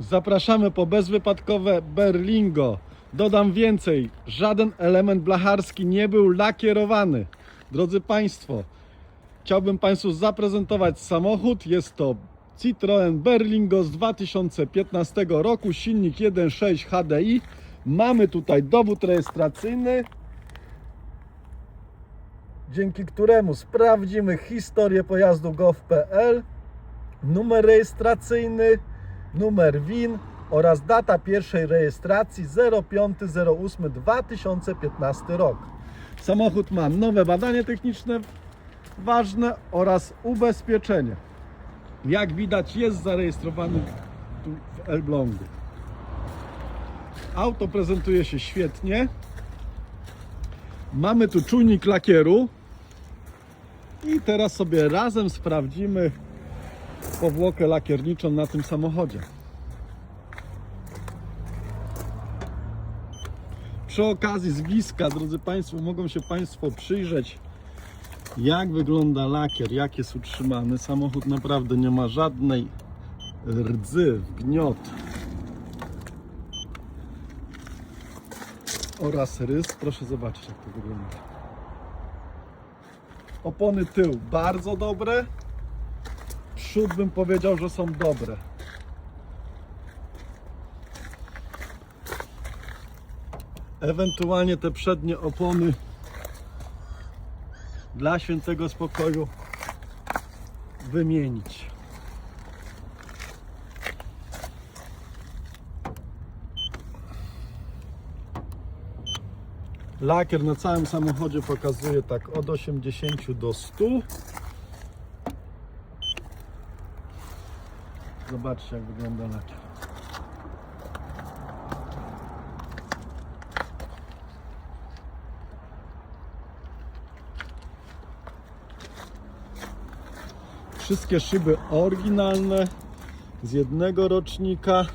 Zapraszamy po bezwypadkowe Berlingo. Dodam więcej, żaden element blacharski nie był lakierowany. Drodzy Państwo, chciałbym Państwu zaprezentować samochód. Jest to Citroen Berlingo z 2015 roku, silnik 1.6 HDI. Mamy tutaj dowód rejestracyjny, dzięki któremu sprawdzimy historię pojazdu gov.pl, numer rejestracyjny, numer WIN oraz data pierwszej rejestracji 05.08.2015 rok. Samochód ma nowe badanie techniczne ważne oraz ubezpieczenie. Jak widać jest zarejestrowany tu w Elblągu. Auto prezentuje się świetnie. Mamy tu czujnik lakieru. I teraz sobie razem sprawdzimy powłokę lakierniczą na tym samochodzie. Przy okazji z bliska, drodzy Państwo, mogą się Państwo przyjrzeć, jak wygląda lakier, jak jest utrzymany. Samochód naprawdę nie ma żadnej rdzy, gniot oraz rys. Proszę zobaczyć, jak to wygląda. Opony tył bardzo dobre. Przód bym powiedział, że są dobre. Ewentualnie te przednie opony dla świętego spokoju wymienić. Lakier na całym samochodzie pokazuje tak od 80 do 100. Zobaczcie jak wygląda. Wszystkie szyby oryginalne z jednego rocznika.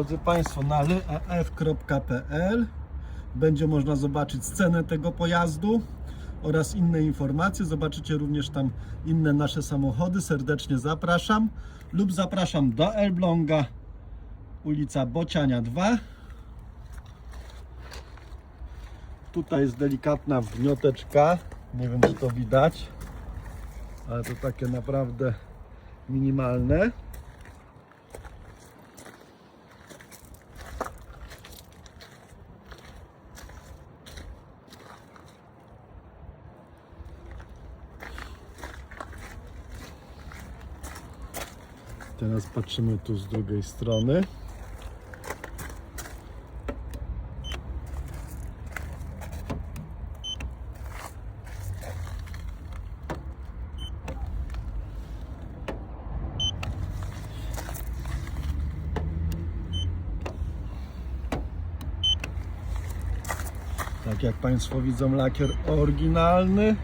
Drodzy Państwo, na leaf.pl będzie można zobaczyć cenę tego pojazdu oraz inne informacje. Zobaczycie również tam inne nasze samochody. Serdecznie zapraszam. Lub zapraszam do Elbląga, ulica Bociania 2. Tutaj jest delikatna wgnioteczka. Nie wiem, czy to widać, ale to takie naprawdę minimalne. Teraz patrzymy tu z drugiej strony. Tak jak Państwo widzą, lakier oryginalny.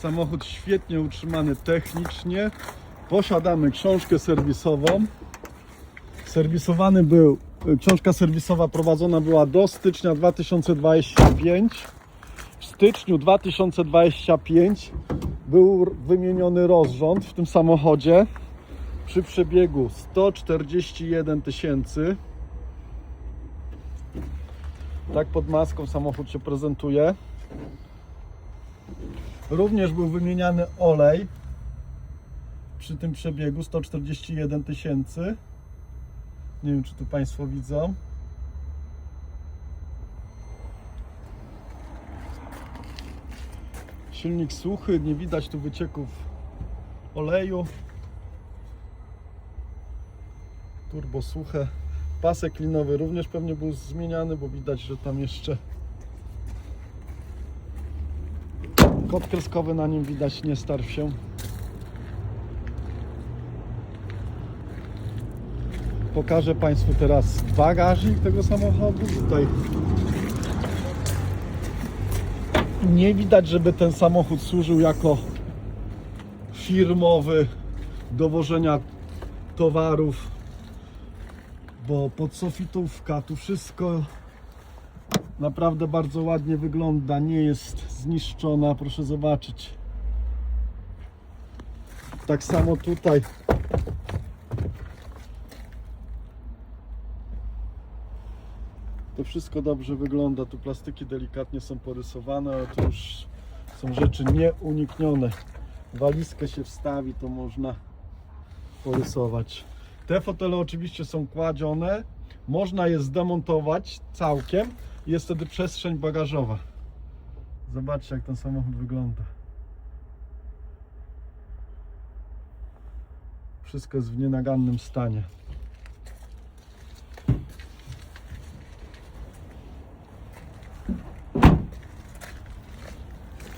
Samochód świetnie utrzymany technicznie. Posiadamy książkę serwisową. Serwisowany był, książka serwisowa prowadzona była do stycznia 2025. W styczniu 2025 był wymieniony rozrząd w tym samochodzie przy przebiegu 141 tysięcy. Tak pod maską samochód się prezentuje. Również był wymieniany olej przy tym przebiegu 141 tysięcy. Nie wiem, czy tu Państwo widzą. Silnik suchy, nie widać tu wycieków oleju. Turbo suche. Pasek linowy również pewnie był zmieniany, bo widać, że tam jeszcze Kod kreskowy na nim widać, nie starw się. Pokażę Państwu teraz bagażnik tego samochodu. Tutaj nie widać, żeby ten samochód służył jako firmowy dowożenia towarów, bo podsofitówka, tu wszystko naprawdę bardzo ładnie wygląda, nie jest zniszczona, proszę zobaczyć. Tak samo tutaj. To wszystko dobrze wygląda, tu plastyki delikatnie są porysowane, ale to już są rzeczy nieuniknione. Walizkę się wstawi, to można porysować. Te fotele oczywiście są kładzione, można je zdemontować całkiem, jest wtedy przestrzeń bagażowa. Zobaczcie jak ten samochód wygląda. Wszystko jest w nienagannym stanie.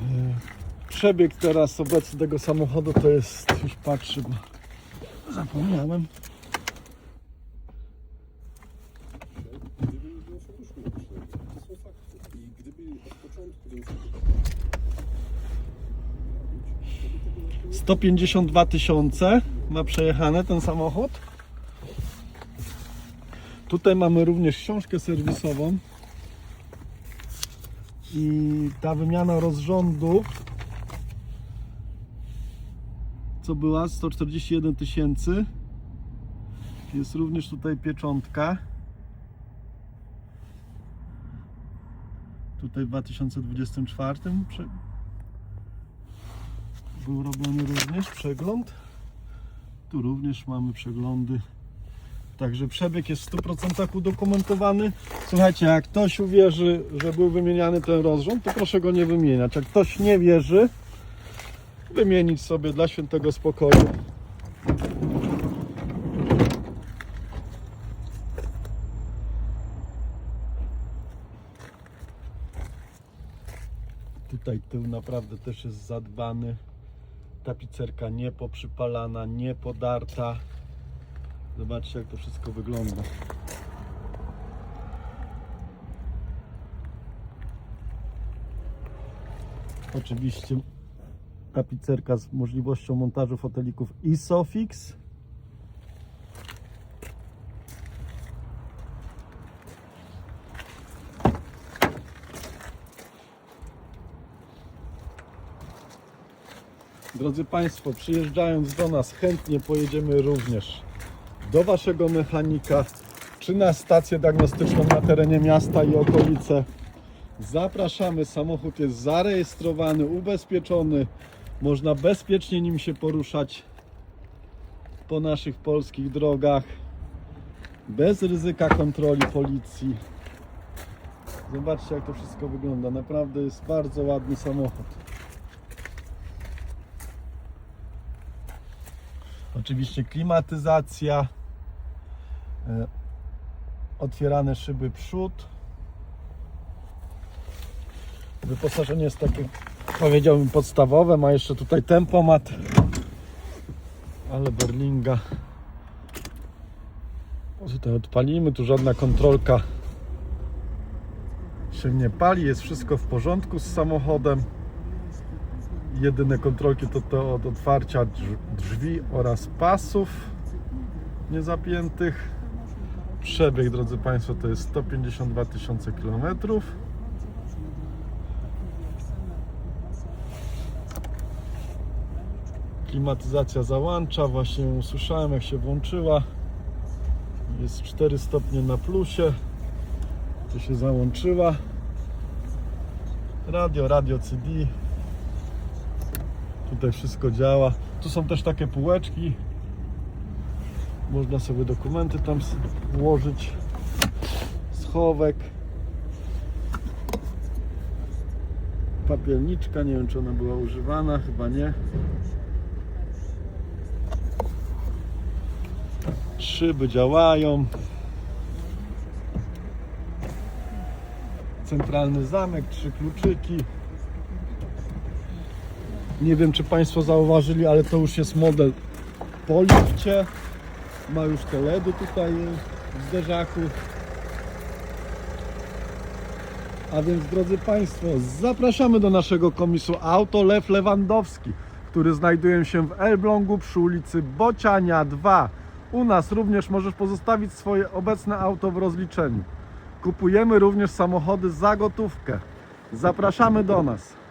Yy, Przebieg teraz obecny tego samochodu to jest, już patrzę, bo zapomniałem. Gdyby nie było funduszu medycznego, to są fakty. I gdyby od początku ten fundusz 152 tysiące ma przejechane ten samochód. Tutaj mamy również książkę serwisową. I ta wymiana rozrządu co była 141 tysięcy. Jest również tutaj pieczątka. Tutaj w 2024 prze- był robiony również przegląd. Tu również mamy przeglądy. Także przebieg jest w 100% udokumentowany. Słuchajcie, jak ktoś uwierzy, że był wymieniany ten rozrząd, to proszę go nie wymieniać. Jak ktoś nie wierzy, wymienić sobie dla świętego spokoju. Tutaj tył naprawdę też jest zadbany. Tapicerka nie poprzypalana, nie podarta. Zobaczcie jak to wszystko wygląda. Oczywiście tapicerka z możliwością montażu fotelików Isofix. Drodzy Państwo, przyjeżdżając do nas, chętnie pojedziemy również do Waszego mechanika, czy na stację diagnostyczną na terenie miasta i okolice. Zapraszamy, samochód jest zarejestrowany, ubezpieczony. Można bezpiecznie nim się poruszać po naszych polskich drogach. Bez ryzyka kontroli policji. Zobaczcie jak to wszystko wygląda. Naprawdę jest bardzo ładny samochód. Oczywiście klimatyzacja. e, Otwierane szyby przód. Wyposażenie jest takie, powiedziałbym, podstawowe. Ma jeszcze tutaj tempomat. Ale Berlinga. Tutaj odpalimy. Tu żadna kontrolka się nie pali. Jest wszystko w porządku z samochodem. Jedyne kontrolki to te od otwarcia drz- drzwi oraz pasów niezapiętych. Przebieg, drodzy Państwo, to jest 152 tysiące kilometrów. Klimatyzacja załącza, właśnie usłyszałem jak się włączyła. Jest 4 stopnie na plusie. To się załączyła. Radio, radio CD. Tutaj wszystko działa. Tu są też takie półeczki. Można sobie dokumenty tam włożyć. Schowek. Papielniczka, nie wiem czy ona była używana, chyba nie. Szyby działają. Centralny zamek, trzy kluczyki. Nie wiem, czy Państwo zauważyli, ale to już jest model po lifcie. Ma już te LEDy tutaj w zderzaku. A więc, drodzy Państwo, zapraszamy do naszego komisu Auto Lew Lewandowski, który znajduje się w Elblągu przy ulicy Bociania 2. U nas również możesz pozostawić swoje obecne auto w rozliczeniu. Kupujemy również samochody za gotówkę. Zapraszamy do nas.